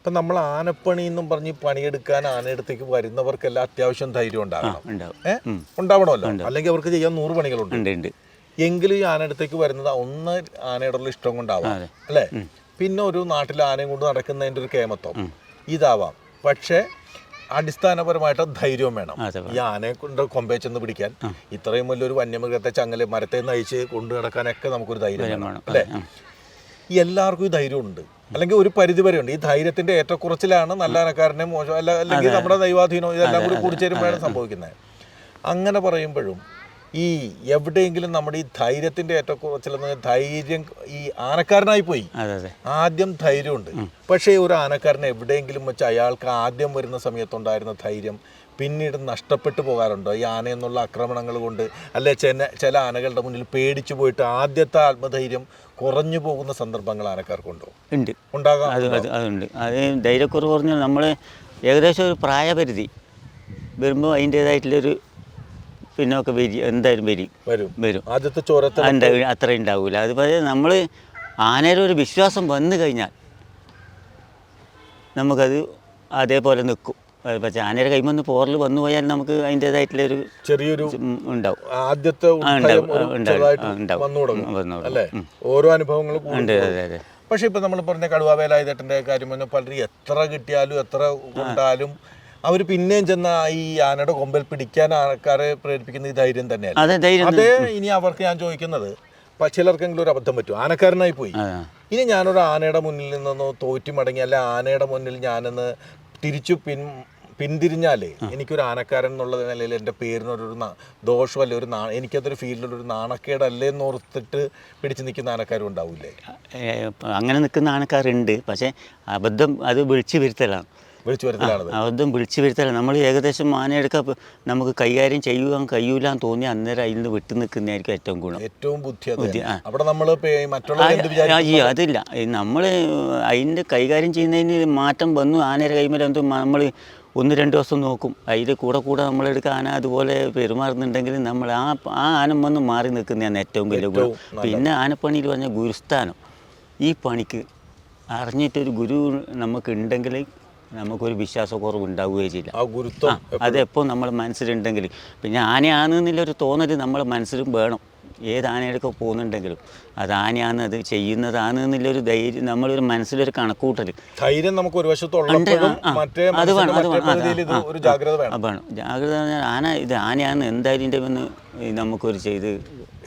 S3: ഇപ്പം നമ്മൾ ആനപ്പണി എന്നും പറഞ്ഞ് പണിയെടുക്കാൻ ആനയടുത്തേക്ക് വരുന്നവർക്കെല്ലാം അത്യാവശ്യം ധൈര്യം ഉണ്ടാകണം. ഏഹ് ഉണ്ടാവണമല്ലോ. അല്ലെങ്കിൽ അവർക്ക് ചെയ്യാൻ നൂറ് പണികളുണ്ട്. എങ്കിലും ഈ ആനയടുത്തേക്ക് വരുന്നത് ഒന്ന് ആനയുടെ ഇഷ്ടം കൊണ്ടാവാം. അല്ലേ? പിന്നെ ഒരു നാട്ടിൽ ആനയും കൊണ്ട് നടക്കുന്നതിന്റെ ഒരു കേമത്വം. ഇതാവാം. പക്ഷേ അടിസ്ഥാനപരമായിട്ട് ധൈര്യം വേണം. ഈ ആനയെ കൊണ്ട് കൊമ്പേ ചെന്ന് പിടിക്കാൻ ഇത്രയും വലിയൊരു വന്യമൃഗത്തെ ചങ്ങൽ മരത്തെ നയിച്ച് കൊണ്ടു നടക്കാനൊക്കെ നമുക്കൊരു ധൈര്യം വേണം. അല്ലേ? എല്ലാവർക്കും ഈ ധൈര്യമുണ്ട്. അല്ലെങ്കിൽ ഒരു പരിധി വരെ ഉണ്ട് ഈ ധൈര്യത്തിന്റെ ഏറ്റക്കുറച്ചിലാണ് നല്ല ആനക്കാരനെ മോശം അല്ല അല്ലെങ്കിൽ നമ്മുടെ ദൈവാധീനോ ഇതെല്ലാം കൂടി കൂടിച്ചേരുമ്പോഴാണ് സംഭവിക്കുന്നത്. അങ്ങനെ പറയുമ്പോഴും ഈ എവിടെയെങ്കിലും നമ്മുടെ ഈ ധൈര്യത്തിന്റെ ഏറ്റക്കുറച്ചിലെന്ന് ധൈര്യം ഈ ആനക്കാരനായി പോയി. ആദ്യം ധൈര്യമുണ്ട്. പക്ഷേ ഒരു ആനക്കാരനെ എവിടെയെങ്കിലും വെച്ച് അയാൾക്ക് ആദ്യം വരുന്ന സമയത്തുണ്ടായിരുന്ന ധൈര്യം പിന്നീട് നഷ്ടപ്പെട്ടു പോകാറുണ്ടോ? ഈ ആന എന്നുള്ള ആക്രമണങ്ങൾ കൊണ്ട് അല്ലെ ചില ചില ആനകളുടെ മുന്നിൽ പേടിച്ചു പോയിട്ട് ആദ്യത്തെ ആത്മധൈര്യം കുറഞ്ഞു പോകുന്ന സന്ദർഭങ്ങൾ ആനക്കാർക്കുണ്ടോ?
S1: ഉണ്ട്.
S3: ഉണ്ടാകാം.
S1: അത് അത് അതുണ്ട്. അത് ധൈര്യക്കുറവ് പറഞ്ഞാൽ നമ്മൾ ഏകദേശം ഒരു പ്രായപരിധി വരുമ്പോൾ അതിന്റേതായിട്ടുള്ളൊരു പിന്നൊക്കെ വരി എന്തായാലും വരി.
S3: വരും.
S1: വരും.
S3: ആദ്യത്തെ ചോരത്തെ
S1: അത്ര ഉണ്ടാവില്ല അതുപോലെ നമ്മൾ ആനയുടെ ഒരു വിശ്വാസം വന്നു കഴിഞ്ഞാൽ നമുക്കത് അതേപോലെ നിൽക്കും കൈമൊന്ന് ആനയുടെ കൈമന്ന് പോറൽ വന്നു പോയാൽ നമുക്ക് അതിന്റേതായിട്ടുള്ളൊരു
S3: ചെറിയൊരു
S1: ഉം, ഉണ്ടാവും.
S3: ആദ്യത്തെ
S1: ഉണ്ടാവും.
S3: ഓരോ അനുഭവങ്ങളും
S1: ഉണ്ട് അതെ അതെ.
S3: പക്ഷെ ഇപ്പൊ നമ്മൾ പറഞ്ഞ കടുവാവേലായുധേട്ടന്റെ കാര്യം പറഞ്ഞാൽ പലരും എത്ര കിട്ടിയാലും എത്ര കൊണ്ടാലും അവർ പിന്നെയും ചെന്ന ഈ ആനയുടെ കൊമ്പൽ പിടിക്കാൻ ആൾക്കാരെ പ്രേരിപ്പിക്കുന്ന ഈ ധൈര്യം തന്നെയാണ്
S1: അതെ
S3: ഇനി അവർക്ക് ഞാൻ ചോദിക്കുന്നത് ചിലർക്കെങ്കിലും ഒരു അബദ്ധം പറ്റും. ആനക്കാരനായി പോയി. ഇനി ഞാനൊരു ആനയുടെ മുന്നിൽ നിന്നൊന്ന് തോറ്റി മടങ്ങി അല്ലെ ആനയുടെ മുന്നിൽ ഞാനൊന്ന് തിരിച്ചു പിൻ പിന്തിരിഞ്ഞാലേ എനിക്കൊരു ആനക്കാരൻ എന്നുള്ള നിലയിൽ എന്റെ പേരിനൊരു ഒരു ദോഷമല്ലേ ഒരു നാ എനിക്കതൊരു ഫീൽഡിലൊരു നാണക്കേടല്ലേ എന്ന് ഓർത്തിട്ട് പിടിച്ചു നിൽക്കുന്ന ആനക്കാരും ഉണ്ടാവില്ലേ?
S1: അങ്ങനെ നിൽക്കുന്ന ആനക്കാരുണ്ട്. പക്ഷേ അബദ്ധം അത് വിളിച്ചു വരുത്തലാണ്.
S3: വിളിച്ചു
S1: അബദ്ധം വിളിച്ചു വരുത്തലാണ്. നമ്മൾ ഏകദേശം ആനയെടുക്കാൻ നമുക്ക് കൈകാര്യം ചെയ്യുവാൻ കഴിയൂല എന്ന് തോന്നി അന്നേരം അതിൽ നിന്ന് വിട്ടു നിൽക്കുന്നതായിരിക്കും ഏറ്റവും ഗുണം
S3: ഏറ്റവും ബുദ്ധി. അവിടെ നമ്മൾ
S1: അയ്യോ അതില്ല. നമ്മൾ അതിന്റെ കൈകാര്യം ചെയ്യുന്നതിന് മാറ്റം വന്നു ആനയുടെ കൈമേൽ എന്തോ നമ്മൾ ഒന്ന് രണ്ട് ദിവസം നോക്കും. അതിൽ കൂടെ കൂടെ നമ്മളെടുക്ക ആന അതുപോലെ പെരുമാറുന്നുണ്ടെങ്കിൽ നമ്മൾ ആ ആ ആനം വന്ന് മാറി നിൽക്കുന്നതാണ് ഏറ്റവും വലിയ ഗുണം
S3: നല്ലത്.
S1: പിന്നെ ആനപ്പണിയിൽ പറഞ്ഞ ഗുരുസ്ഥാനം. ഈ പണിക്ക് അറിഞ്ഞിട്ടൊരു ഗുരു നമുക്ക് ഉണ്ടെങ്കിൽ നമുക്കൊരു വിശ്വാസക്കുറവ് ഉണ്ടാവുകയേ ചെയ്യില്ല. അതെപ്പോൾ നമ്മൾ മനസ്സിലുണ്ടെങ്കിൽ. പിന്നെ ആനയാണെന്നുള്ളൊരു തോന്നൽ നമ്മളെ മനസ്സിലും വേണം. ഏത് ആനയൊക്കെ പോകുന്നുണ്ടെങ്കിലും അത് ആനയാണ് അത് ചെയ്യുന്നതാണ് എന്നുള്ളൊരു ധൈര്യം നമ്മളൊരു മനസ്സിലൊരു കണക്കൂട്ടൽ
S3: ധൈര്യം നമുക്ക് ഒരു
S1: അത് വേണം, അത് വേണം,
S3: ഒരു ജാഗ്രത വേണം.
S1: ആന ഇത് ആനയാണ് എന്തായാലും ഇതിന്റെ ഒന്ന് നമുക്കൊരു ചെയ്ത്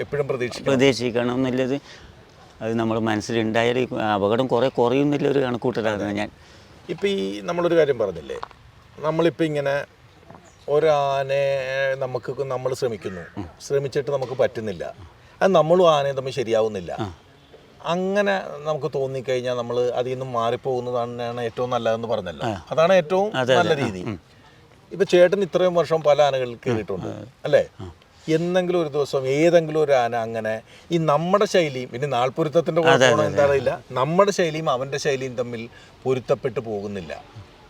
S3: എപ്പോഴും പ്രതീക്ഷിക്കണം.
S1: എന്നുള്ളത് അത് നമ്മുടെ മനസ്സിലുണ്ടായാൽ ഈ അപകടം കുറേ കുറയും എന്നുള്ളൊരു കണക്കൂട്ടലാണ് ഞാൻ.
S3: ഇപ്പം ഈ നമ്മളൊരു കാര്യം പറഞ്ഞില്ലേ? നമ്മളിപ്പോൾ ഇങ്ങനെ ഒരാനയെ നമുക്ക് നമ്മൾ ശ്രമിക്കുന്നു. ശ്രമിച്ചിട്ട് നമുക്ക് പറ്റുന്നില്ല. അത് നമ്മളും ആനയും തമ്മിൽ ശരിയാവുന്നില്ല. അങ്ങനെ നമുക്ക് തോന്നിക്കഴിഞ്ഞാൽ നമ്മൾ അതിൽ നിന്നും മാറിപ്പോകുന്നതാണ് ഏറ്റവും നല്ലതെന്ന് പറഞ്ഞല്ലോ. അതാണ് ഏറ്റവും നല്ല രീതി. ഇപ്പൊ ചേട്ടൻ ഇത്രയും വർഷം പല ആനകളിൽ കയറിയിട്ടുണ്ട് അല്ലേ? എന്നെങ്കിലും ഒരു ദിവസം ഏതെങ്കിലും ഒരു ആന അങ്ങനെ ഈ നമ്മുടെ ശൈലിയും ഇനി നാൾപ്പൊരുത്തത്തിന്റെ കുഴപ്പമാണോ എന്താറിയില്ല നമ്മുടെ ശൈലിയും അവന്റെ ശൈലിയും തമ്മിൽ പൊരുത്തപ്പെട്ടു പോകുന്നില്ല.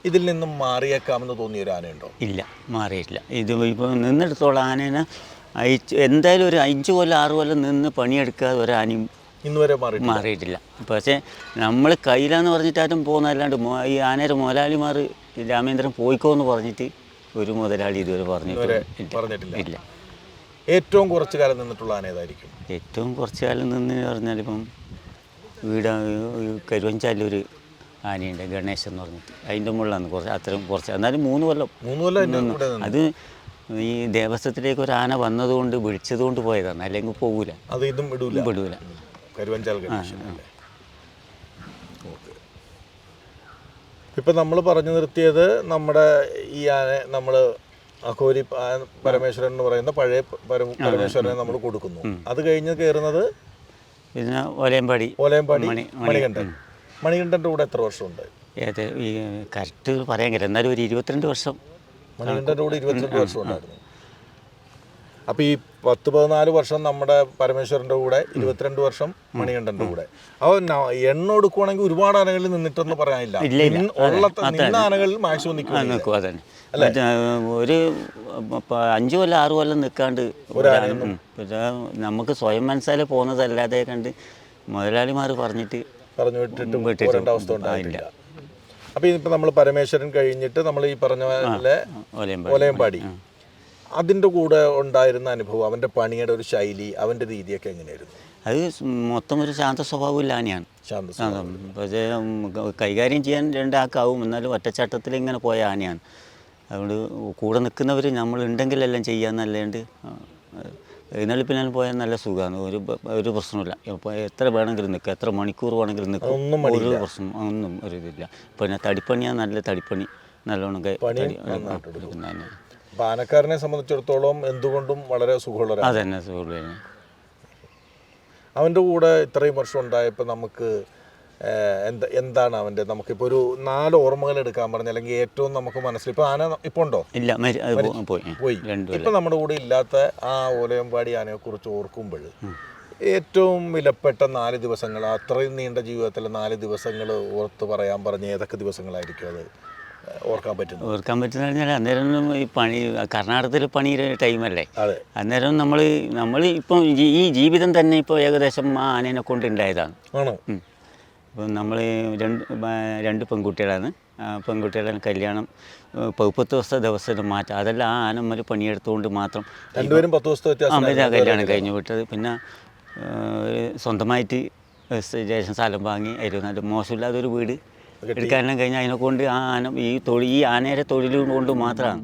S3: ഇതിൽ നിന്നും മാറിയേക്കാമെന്ന് തോന്നിയ ഒരു ആനയുണ്ടോ?
S1: ഇല്ല മാറിയിട്ടില്ല. ഇത് ഇപ്പോൾ നിന്നെടുത്തോളം ആനേനെ അയച്ച് എന്തായാലും ഒരു അഞ്ച് കൊല്ലം ആറ് കൊല്ലം നിന്ന് പണിയെടുക്കാതെ ഒരു ആനയും
S3: ഇന്ന് വരെ മാറി
S1: മാറിയിട്ടില്ല. പക്ഷേ നമ്മൾ കയ്യിലാന്ന് പറഞ്ഞിട്ടാരും പോകുന്നതല്ലാണ്ട് ഈ ആനയുടെ മുതലാളിമാർ രാമേന്ദ്രൻ പോയിക്കോ എന്ന് പറഞ്ഞിട്ട് ഒരു മുതലാളി ഇതുവരെ പറഞ്ഞിട്ടില്ല
S3: പറഞ്ഞിട്ടില്ല.
S1: ഇല്ല.
S3: ഏറ്റവും കുറച്ച് കാലം നിന്നിട്ടുള്ള ആന ഏതായിരിക്കും?
S1: ഏറ്റവും കുറച്ച് കാലം നിന്ന് പറഞ്ഞാൽ ഇപ്പം വീട് കരുവഞ്ചാലൊരു ആനയുണ്ട് ഗണേശൻ എന്ന് പറഞ്ഞിട്ട് അതിന്റെ മുകളിലാണ് കുറച്ച് അത്രയും കുറച്ച്. എന്നാലും മൂന്ന് കൊല്ലം.
S3: മൂന്ന് കൊല്ലം
S1: അത് ഈ ദേവസ്വത്തിലേക്ക് ഒരു ആന വന്നതുകൊണ്ട് വിളിച്ചതുകൊണ്ട് പോയതാണ്. അല്ലെങ്കിൽ പോകൂല
S3: അത് ഇതും വിടൂല. ഇപ്പം നമ്മൾ പറഞ്ഞു നിർത്തിയത് നമ്മുടെ ഈ ആന നമ്മൾ അഘോരി പരമേശ്വരൻ എന്ന് പറയുന്ന പഴയ പരമേശ്വരനെ നമ്മൾ കൊടുക്കുന്നു. അത് കഴിഞ്ഞ് കയറുന്നത്
S1: പിന്നെ
S3: ഓലയമ്പാടി.
S1: മണി-
S3: മണികണ്ഠൻ. മണികണ്ഠന്റെ കൂടെ എത്ര വർഷമുണ്ട്?
S1: ഏത് ഈ കറക്റ്റ് പറയാൻ കഴിയില്ല. എന്നാലും ഒരു ഇരുപത്തിരണ്ട് വർഷം.
S3: മണികണ്ഠന്റെ കൂടെ ഇരുപത്തിരണ്ട് വർഷം ഉണ്ടായിരുന്നു അപ്പോൾ ഈ പത്ത് പതിനാല് വർഷം നമ്മുടെ പരമേശ്വരന്റെ കൂടെ ഇരുപത്തിരണ്ട് വർഷം മണികണ്ഠന്റെ കൂടെ. അപ്പോൾ എണ്ണ എടുക്കുവാണെങ്കിൽ ഒരുപാട് ആനകളിൽ നിന്നിട്ടെന്ന് പറയാനില്ല. ഉള്ള നിന്ന ആനകളിൽ മാക്സിമം നിൽക്കും
S1: അതന്നെ. ഒരു അഞ്ച് കൊല്ലം ആറ് കൊല്ലം നിൽക്കാണ്ട്. നമുക്ക് സ്വയം മനസ്സിൽ പോകുന്നതല്ലാതെ കണ്ട് മുതലാളിമാർ പറഞ്ഞിട്ട്
S3: പറഞ്ഞു വിട്ടിട്ട്
S1: വിട്ടിട്ട്.
S3: അവസ്ഥ ഉണ്ടായിട്ടില്ല. അപ്പോൾ ഇപ്പം നമ്മൾ പരമേശ്വരൻ കഴിഞ്ഞിട്ട് നമ്മൾ ഈ പറഞ്ഞ പോലെ
S1: ഒലയമ്പാടി.
S3: അതിന്റെ കൂടെ ഉണ്ടായിരുന്ന അനുഭവം അവന്റെ പണിയുടെ ഒരു ശൈലി അവന്റെ രീതിയൊക്കെ എങ്ങനെയായിരുന്നു?
S1: അത് മൊത്തം ഒരു ശാന്ത ആ, പക്ഷേ കൈകാര്യം ചെയ്യാൻ രണ്ടാക്കാവും എന്നാലും ഒറ്റച്ചട്ടത്തിൽ ഇങ്ങനെ പോയ ആനയാണ്. അതുകൊണ്ട് കൂടെ നിൽക്കുന്നവർ നമ്മൾ ഉണ്ടെങ്കിലെല്ലാം ചെയ്യാന്നല്ലാണ്ട് എഴുന്നള്ളിപ്പിനാൽ പോയാൽ നല്ല സുഖമാണ്. ഒരു ഒരു പ്രശ്നമില്ല ഇപ്പോൾ എത്ര വേണമെങ്കിലും നിൽക്കുക എത്ര മണിക്കൂർ വേണമെങ്കിലും നിൽക്കും.
S3: ഒന്നും
S1: ഒരു പ്രശ്നം ഒന്നും ഒരു ഇതില്ല. പിന്നെ തടിപ്പണിയാണ് നല്ല തടിപ്പണി. നല്ലോണം
S3: പാനക്കാരനെ സംബന്ധിച്ചിടത്തോളം എന്തുകൊണ്ടും വളരെ സുഖമുള്ള
S1: അതന്നെ സുഖമുള്ള
S3: അവന്റെ കൂടെ ഇത്രയും വർഷം ഉണ്ടായപ്പോൾ നമുക്ക് എന്താ എന്താണ് അവന്റെ നമുക്കിപ്പോൾ ഒരു നാല് ഓർമ്മകൾ എടുക്കാൻ പറഞ്ഞ അല്ലെങ്കിൽ ഏറ്റവും നമുക്ക് മനസ്സിൽ ഇപ്പോൾ ആന ഇപ്പോൾ ഉണ്ടോ?
S1: ഇല്ല പോയി.
S3: ഇപ്പം നമ്മുടെ കൂടെ ഇല്ലാത്ത ആ ഓലയമ്പാടി ആനയെക്കുറിച്ച് ഓർക്കുമ്പോൾ ഏറ്റവും വിലപ്പെട്ട നാല് ദിവസങ്ങൾ അത്രയും നീണ്ട ജീവിതത്തിലെ നാല് ദിവസങ്ങൾ ഓർത്ത് പറയാൻ പറഞ്ഞ ഏതൊക്കെ ദിവസങ്ങളായിരിക്കും അത്? ഓർക്കാൻ പറ്റുന്നത്?
S1: ഓർക്കാൻ പറ്റുന്ന പറഞ്ഞാൽ അന്നേരം ഈ പണി കർണാടകത്തിൽ പണിയുടെ ടൈമല്ലേ
S3: അതെ.
S1: അന്നേരം നമ്മൾ നമ്മൾ ഇപ്പം ഈ- ജീവിതം തന്നെ ഇപ്പോൾ ഏകദേശം ആ ആനേനെ കൊണ്ട് ഉണ്ടായതാണ്.
S3: ആണോ?
S1: ഇപ്പം നമ്മൾ രണ്ട് രണ്ട് പെൺകുട്ടികളാണ്. പെൺകുട്ടികളെ കല്യാണം പത്ത് ദിവസത്തെ ദിവസത്തിന് മാറ്റം. അതെല്ലാം ആ ആനമ്മൽ പണിയെടുത്തുകൊണ്ട് മാത്രം
S3: രണ്ടുപേരും പത്ത് ദിവസത്തെ
S1: അമ്മ കല്യാണം കഴിഞ്ഞ് വിട്ടത്. പിന്നെ സ്വന്തമായിട്ട് രജിസ്ട്രേഷൻ സ്ഥലം വാങ്ങി നല്ല മോശമില്ലാതൊരു വീട് എടുക്കാനെല്ലാം കഴിഞ്ഞാൽ അതിനെ കൊണ്ട് ആ ആന ഈ തൊഴിൽ ഈ ആനയുടെ തൊഴിൽ കൊണ്ട് മാത്രമാണ്.